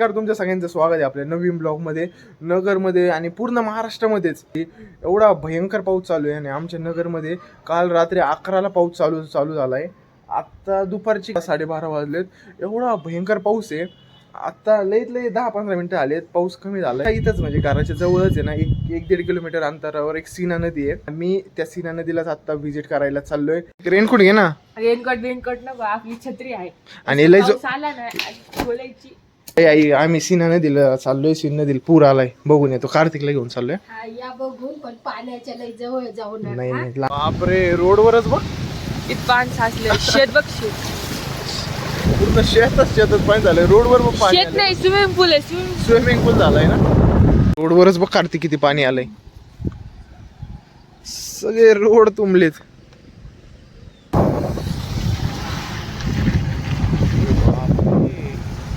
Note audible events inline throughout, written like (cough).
नमस्कार तुमच्या सगळ्यांचं स्वागत आहे आपल्या नवीन ब्लॉगमध्ये. नगरमध्ये आणि पूर्ण महाराष्ट्रामध्येच एवढा भयंकर पाऊस चालू आहे आणि आमच्या नगरमध्ये काल रात्री अकराला पाऊस चालू चालू झाला आहे आत्ता दुपारची साडेबारा वाजलेत. एवढा भयंकर पाऊस आहे. आत्ता लईत लई दहा पंधरा मिनटं आलेत. पाऊस कमी झाला इथंच म्हणजे घराच्या जवळच आहे ना. एक एक दीड किलोमीटर अंतरावर एक सीना नदी आहे. मी त्या सीना नदीलाच आत्ता व्हिजिट करायला चाललोय. रेनकोट घे ना. रेनकोट बिनकोट नको. आपली छत्री आहे. आणि लय जो आला ना आई आम्ही सीना नदीला चाललोय सीना नदीला पूर आलाय. बघून येतो. कार्तिकला घेऊन चाललोय. हा, या बघून पण पाण्याच्या लय जवळ जाऊ नका. नाही ला- बापरे रोडवरच बघ. इथं पान साचले शेत बघ शेत. पूर्ण शेतच शेतच पाणी झालंय. रोडवर बघ पाणी शेत नाही स्विमिंग पूल आहे स्विमिंग स्विमिंग पूल झालाय ना? रोडवरच बघ कार्तिक किती पाणी आलंय. सगळे रोड तुंबलेत.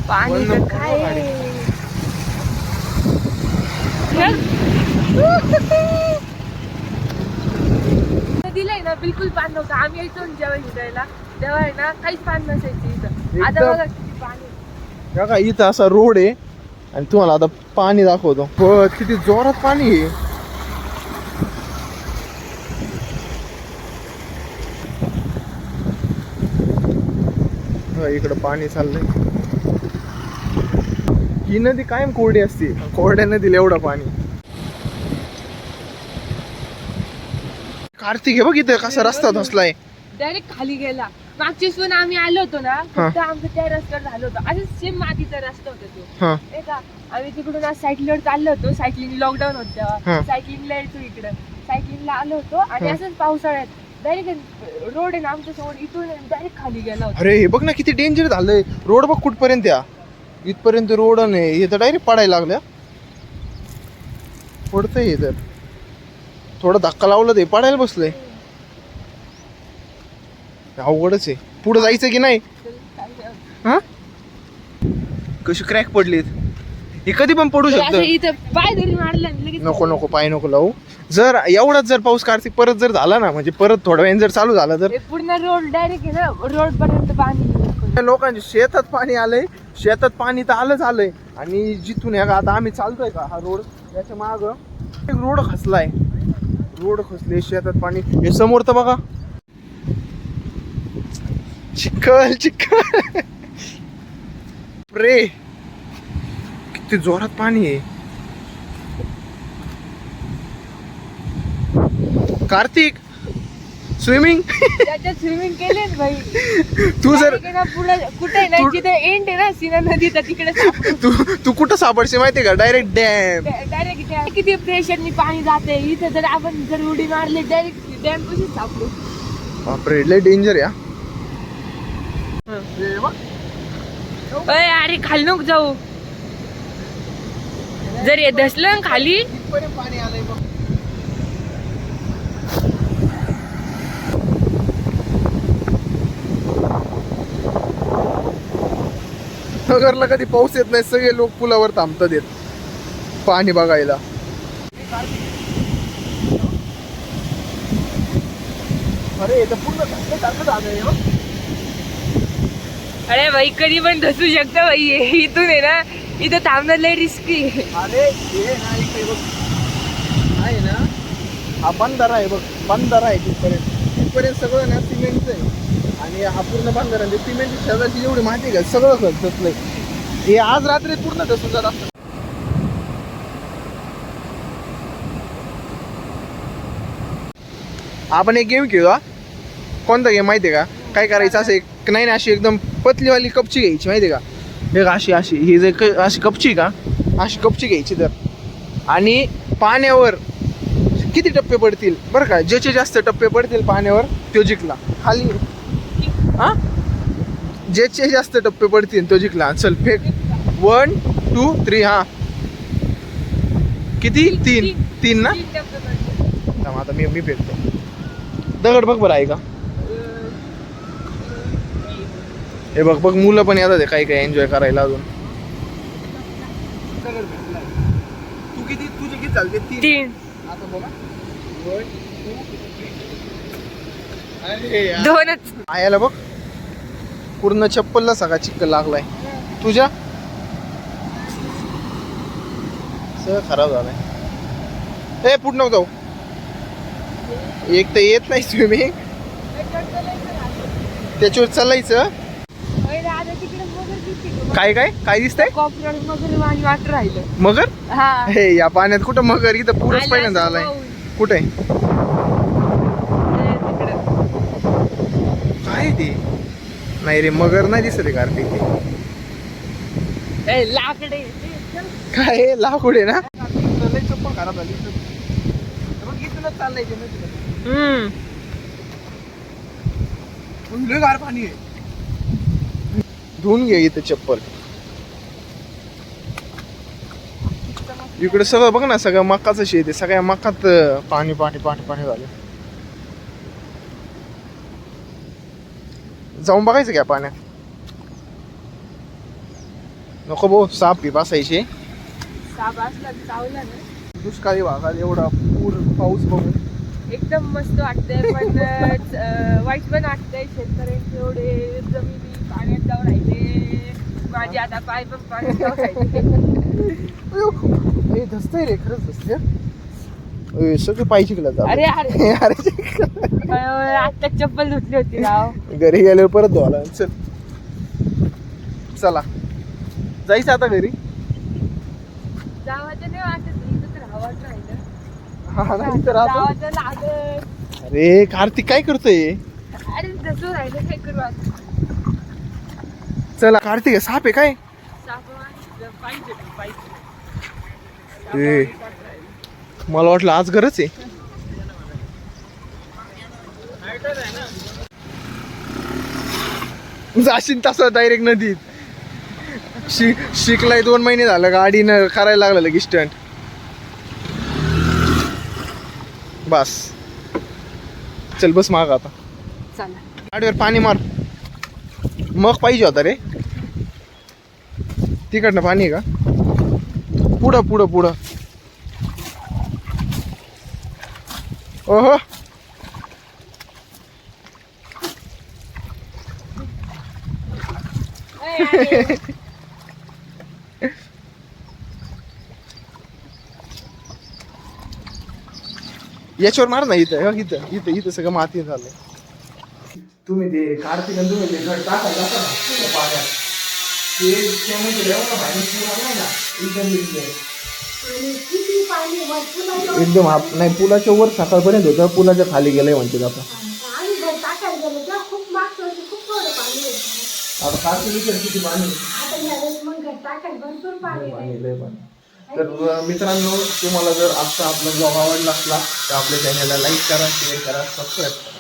पाणी काय? आहे (laughs) ना बिलकुल पाणी नव्हतं. आम्ही यायचो जेव्हा हिंडायला तेव्हा आहे ना काहीच पाणी नसायचं इथं. आता बघा किती पाणी बघा इथं असा रोड आहे. आणि तुम्हाला आता पाणी दाखवतो. किती जोरात पाणी आहे. इकडं पाणी चाललंय. ही नदी कायम कोरडी असते. कोरड्या नदीला एवढं पाणी. कार्तिक आहे बघ इथं कसा रस्ता धसलाय. डायरेक्ट खाली गेला. मागच्या पण आम्ही आलो होतो ना हा. आमचं त्या रस्त्यावर झालं होतं. असं सेम मातीचा रस्ता होता तो. हा. नाही का आम्ही तिकडून आज सायकलीवर चाललो होतो. सायकलिंग लॉकडाऊन होत. हा. तेव्हा सायकलिंगला यायचो इकडं. सायकलिंगला आलो होतो आणि हा. असंच पावसाळ्यात डायरेक्ट रोड आहे ना आमच्यासमोर इथून डायरेक्ट खाली गेला होता. अरे हे बघ ना किती डेंजर झालंय. रोड बघ कुठपर्यंत या. इथपर्यंत रोड नाही हे तर डायरेक्ट पडायला लागल्या. पडतंय हे तर. थोडा धक्का लावला ते पडायला बसलंय. अवघडच आहे. पुढे जायचं की नाही? हा? कशी क्रॅक पडलीत? हे कधी पण पडू शकतं. इथं नको नको पाय नको लावू. जर एवढाच जर पाऊस कार्तिक परत जर झाला ना म्हणजे परत थोड्या वेळ जर चालू झाला तर? पूर्ण रोड डायरेक्ट रोड पर्यंत पाणी. त्या लोकांच्या शेतात पाणी आलंय. शेतात पाणी तर आलंच आलंय आणि जिथून ह्या आता आम्ही चालतोय का हा रोड? याच्या माग एक रोड खचलाय. रोड खचले शेतात पाणी. हे समोर तर बघा. चिखल चिखल. रे. किती जोरात पाणी आहे. कार्तिक! स्विमिंग त्याच्यात स्विमिंग केले ना भाई. तू जर पुढे कुठे ना तू- जिथे एंड आहे ना सीना नदीचा तिकडे तू तू कुठं सापडशील माहितीये का? डायरेक्ट डॅम डायरेक्ट किती प्रेशरनी पाणी जाते. इथं जर आपण जर उडी मारली डायरेक्ट डॅम कशी सापडू. बापरे लय डेंजर या अय अरे खाली नको जाऊ. जर हे धसलं ना खाली पाणी आलंय नगरला कधी पाऊस येत नाही सगळे लोक पुलावर थांबतात येत. पाणी बघायला. अरे हो. अरे भाई कधी पण धसू शकतं भाई हे. इथून आहे ना इथं थांबणं लय रिस्की अरे हे ना इकडे बघ. आहे ना हा बंधारा आहे बघ. बंधारा आहे तिथपर्यंत. तिथपर्यंत सगळं ना सिमेंटचं आहे. आणि हा पूर्ण बंधारा म्हणजे शेजारची एवढी माहिती का सगळं खत धसलंय हे आज रात्री पूर्ण धसून जात असतं आपण एक गेम खेळू हा. कोणता गेम माहिती आहे का? काय करायचं असं एक नाही ना अशी एकदम पतलीवाली कपची घ्यायची माहिती आहे का? एक अशी अशी. ही जे अशी कपची का? अशी कपची घ्यायची तर. आणि पाण्यावर किती टप्पे पडतील? बरं का ज्याचे जास्त टप्पे पडतील पाण्यावर तो जिंकला. खाली. हा? ज्याचे जास्त टप्पे पडतील तो जिंकला. चल फेक. वन टू थ्री हा. किती? तीन. तीन. ना? थांब आता मी मी फेकतो. दगड बघ बरं आहे का? हे बघ बघ मुलं पण येतात काही काही एन्जॉय करायला अजून. तू किती तुझे किती चालते तीन. आता बघा. One, two, three. दोनच. पायाला बघ. पूर्ण चप्पलला सगळा चिक्कल लागलाय. तुझ्या? सगळं खराब झालंय. ए पुढं जाऊ एक तर येत नाही स्विमिंग त्याच्यावर चालायचं. काय काय? काय दिसतंय? वाट राहिलं मगर? हा. हे या पाण्यात कुठं मगर? इथं पुरच पहिल्यांदा आलाय. कुठे ते तिकडं. काय ते. नाही रे मगर नाही दिसत कार्तिक. काय? लाकूड आहे ना? चप्पल खराब झाली चाललंय गार पाणी आहे. धुवून घे इथं चप्पल. इकडे सगळं बघ ना सगळं मकाचं शेत आहे. सगळ्या मकात पाणी पाणी पाणी पाणी झालं. जाऊन बघायचं का पाण्यात नको भाऊ साप बी बसायचे दुष्काळी भागात एवढा पूर पाऊस बघून. एकदम मस्त वाटतंय पण वाईट पण वाटतंय. शेतकऱ्यांचे एवढे जमिनी पाण्यात जाऊन राहिले. माझे आता पाय पण पाण्यात जाऊन राहिले. हे धसतंय रे खरंच धसतंय. अय, सगळे चिकला अरे अरे. (laughs) अरे आता चप्पल धुतली होती राव. घरी गेल्यावर परत धुवाला चल. चला. जायचं आता घरी. जावाचं नाही वाटत हा राहतो. अरे कार्तिक काय करतोय? अरे जसं राहिलं काय करू आता. चला कार्तिक साप आहे काय? पाहिजे पाहिजे. ए, मला वाटलं आज गरज आहे. जाशील तसं डायरेक्ट नदीत. शिक शिकलाय दोन महिने झालं गाडीनं करायला लागलं लगेच स्टंट बस. चल बस माग आता. गाडीवर पाणी मार. मग पाहिजे होता रे. तिकडनं पाणी आहे का? पुढं पुढं पुढं. ओहो. (laughs) याच्यावर मार ना इथं इथं इथं इथं सगळं माती झालंय तुम्ही ते कार्तिक आणि तुम्ही ते घट टाकायला जाता ना पाण्यात. ते त्यामध्ये एवढा भारी पूर आलाय ना एकदम एकदम हा नाही पुलाच्या वर सकाळपर्यंत होतं पुलाच्या खाली गेलंय म्हणते आता. विचार किती पाणी पाणी लय पाणी तर मित्रांनो तुम्हाला जर आजचा आपला ब्लॉग आवडला असला तर आपल्या चॅनलला लाईक करा शेअर करा सबस्क्राईब करा.